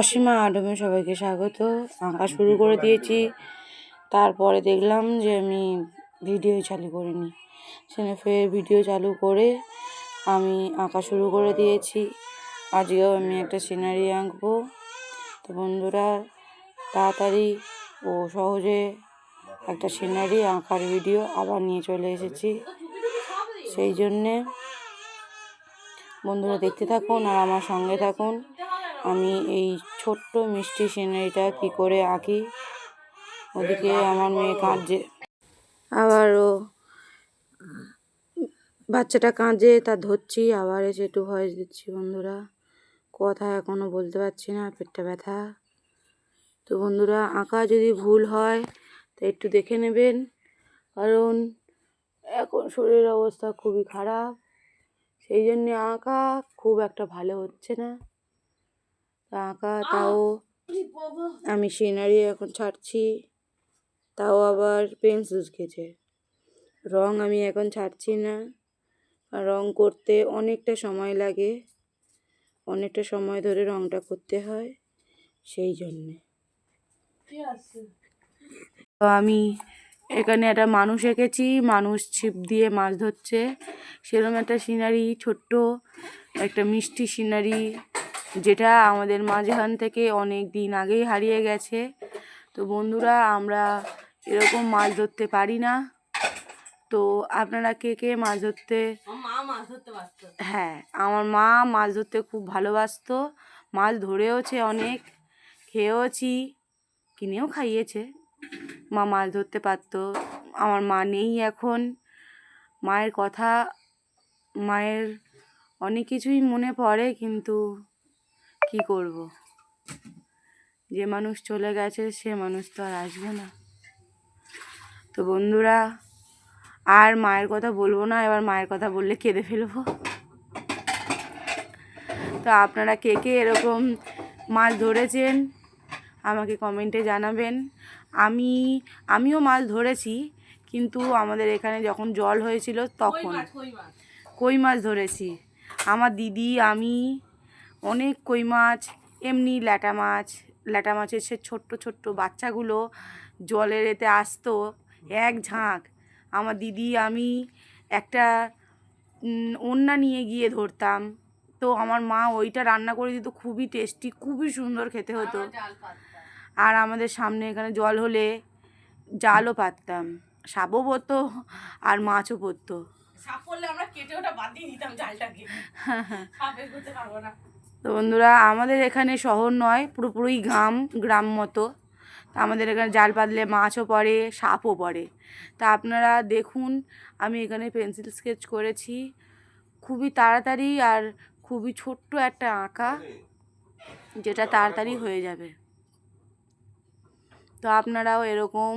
অসীমা আডমে সবাইকে স্বাগত। আঁকা শুরু করে দিয়েছি। তারপরে দেখলাম যে আমি ভিডিও চালু করিনি। সেখানে ফের ভিডিও চালু করে আমি আঁকা শুরু করে দিয়েছি। আজকেও আমি একটা সিনারি আঁকবো। তো বন্ধুরা, তাড়াতাড়ি ও সহজে একটা সিনারি আঁকার ভিডিও আবার নিয়ে চলে এসেছি। সেই জন্যে বন্ধুরা দেখতে থাকুন আর আমার সঙ্গে থাকুন। আমি এই ছোট্ট মিষ্টি সিনারিটা কি করে আঁকি? ওদিকে আমার মেয়ে কাঁদছে। আবারও বাচ্চাটা কাঁদে তা ধরছি, আবার এসে একটু ভয়েস দিচ্ছি, বন্ধুরা। কথা এখনও বলতে পারছি না, পেটটা ব্যথা। তো বন্ধুরা, আঁকা যদি ভুল হয়, তো একটু দেখে নেবেন। কারণ এখন শরীরের অবস্থা খুবই খারাপ, সেই জন্যে আঁকা খুব একটা ভালো হচ্ছে না। আঁকা তাও আমি সিনারি এখন ছাড়ছি তাও আবার পেন্সিল স্কেচে রং আমি এখন ছাড়ছি না রং করতে অনেকটা সময় লাগে অনেকটা সময় ধরে রংটা করতে হয় সেই জন্যে। তো আমি এখানে একটা মানুষ এঁকেছি মানুষ ছিপ দিয়ে মাছ ধরছে। সেরকম একটা সিনারি ছোট্ট একটা মিষ্টি সিনারি যেটা আমাদের মাঝখান থেকে অনেক দিন আগেই হারিয়ে গেছে। তো বন্ধুরা আমরা এরকম মাছ ধরতে পারি না। তো আপনারা কে কে মাছ ধরতে হ্যাঁ আমার মা মাছ ধরতে খুব ভালোবাসতো। মাছ ধরেওছে অনেক খেয়েওছি কিনেও খাইয়েছে। মা মাছ ধরতে পারতো আমার মা নেই এখন। মায়ের কথা মায়ের অনেক কিছুই মনে পড়ে কিন্তু কি করব? যে মানুষ চলে গেছে সে মানুষ তো আর আসবে না। তো বন্ধুরা আর মায়ের কথা বলব না এবার মায়ের কথা বললে কেঁদে ফেলব। তো আপনারা কে কে এরকম মাছ ধরেছেন আমাকে কমেন্টে জানাবেন। আমি আমিও মাছ ধরেছি কিন্তু আমাদের এখানে যখন জল হয়েছিল তখন কই মাছ ধরেছি? আমার দিদি আমি অনেক কই মাছ এমনি ল্যাটা মাছ ল্যাটা মাছের সে ছোট্ট ছোট্ট বাচ্চাগুলো জলের এতে আসতো এক ঝাঁক। আমার দিদি আমি একটা ওন্না নিয়ে গিয়ে ধরতাম। তো আমার মা ওইটা রান্না করে দিত খুবই টেস্টি খুবই সুন্দর খেতে হতো। আর আমাদের সামনে এখানে জল হলে জালও পাততাম। সাপও পড়তো আর মাছও পড়তো তো বন্ধুরা, আমাদের এখানে শহর নয়, পুরোপুরি গ্রাম গ্রাম মতো। তা আমাদের এখানে জাল পাতলে মাছও পড়ে, সাপও পড়ে। তা আপনারা দেখুন, আমি এখানে পেন্সিল স্কেচ করেছি। খুবই তাড়াতাড়ি আর খুবই ছোট্ট একটা আঁকা, যেটা তাড়াতাড়ি হয়ে যাবে। তো আপনারাও এরকম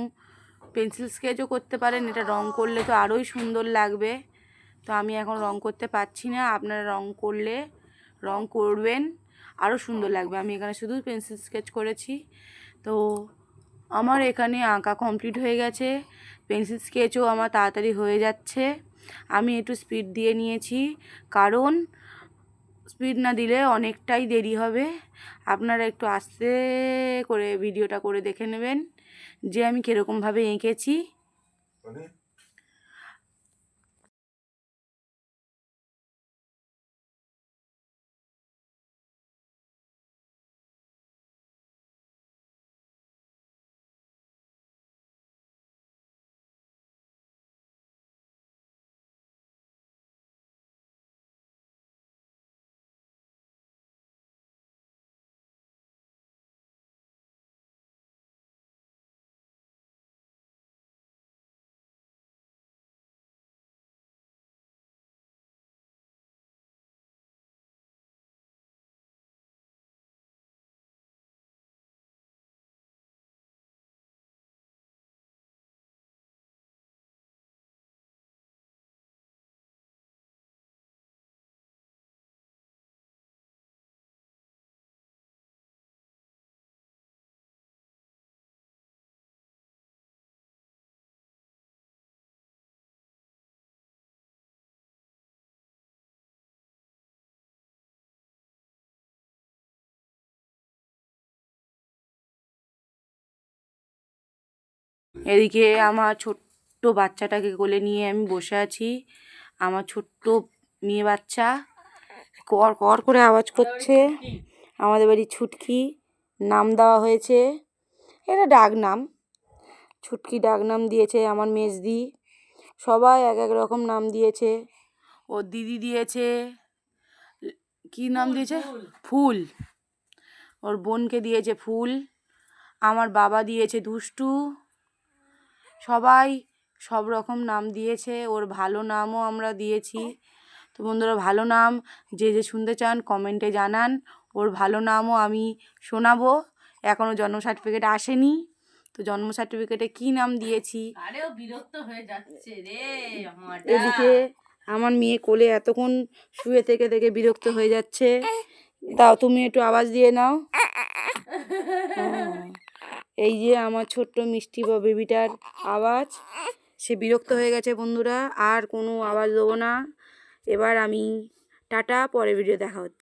পেন্সিল স্কেচও করতে পারেন, এটা রং করলে তো আরোই সুন্দর লাগবে। তো আমি এখন রং করতে পারছি না, আপনারা রং করলে রং করবেন। আরও সুন্দর লাগবে। আমি এখানে শুধু পেন্সিল স্কেচ করেছি। তো আমার এখানে আঁকা কমপ্লিট হয়ে গেছে। পেন্সিল স্কেচও আমার তাড়াতাড়ি হয়ে যাচ্ছে। আমি একটু স্পিড দিয়ে নিয়েছি। কারণ স্পিড না দিলে অনেকটাই দেরি হবে। আপনারা একটু আস্তে করে ভিডিওটা করে দেখে নেবেন যে আমি কীরকমভাবে এঁকেছি। এদিকে আমার ছোট্ট বাচ্চাটাকে কোলে নিয়ে আমি বসে আছি। আমার ছোট্ট মেয়ে বাচ্চা। কর কর করে আওয়াজ করছে। আমাদের বাড়ি ছুটকি নাম দেওয়া হয়েছে। এটা ডাক নাম। ছুটকি ডাক নাম দিয়েছে আমার মেজদি। সবাই এক এক রকম নাম দিয়েছে। ওর দিদি দিয়েছে। কি নাম দিয়েছে? ফুল। ওর বোনকে দিয়েছে ফুল। আমার বাবা দিয়েছে দুষ্টু। সবাই সব রকম নাম দিয়েছে ওর ভালো নামও আমরা দিয়েছি। তো বন্ধুরা ভালো নাম যে যে শুনতে চান কমেন্টে জানান ওর ভালো নামও আমি শোনাবো। এখনও জন্ম সার্টিফিকেট আসেনি তো জন্ম সার্টিফিকেটে কী নাম দিয়েছি? বিরক্ত হয়ে যাচ্ছে রে এদিকে আমার মেয়ে কোলে এতক্ষণ শুয়ে থেকে থেকে বিরক্ত হয়ে যাচ্ছে। দাও তুমি একটু আওয়াজ দিয়ে নাও। এই যে আমার ছোট্ট মিষ্টি বা বেবিটার আওয়াজ, সে বিরক্ত হয়ে গেছে বন্ধুরা, আর কোনো আওয়াজ দেবো না। এবার আমি টাটা পরে ভিডিও দেখা হচ্ছে।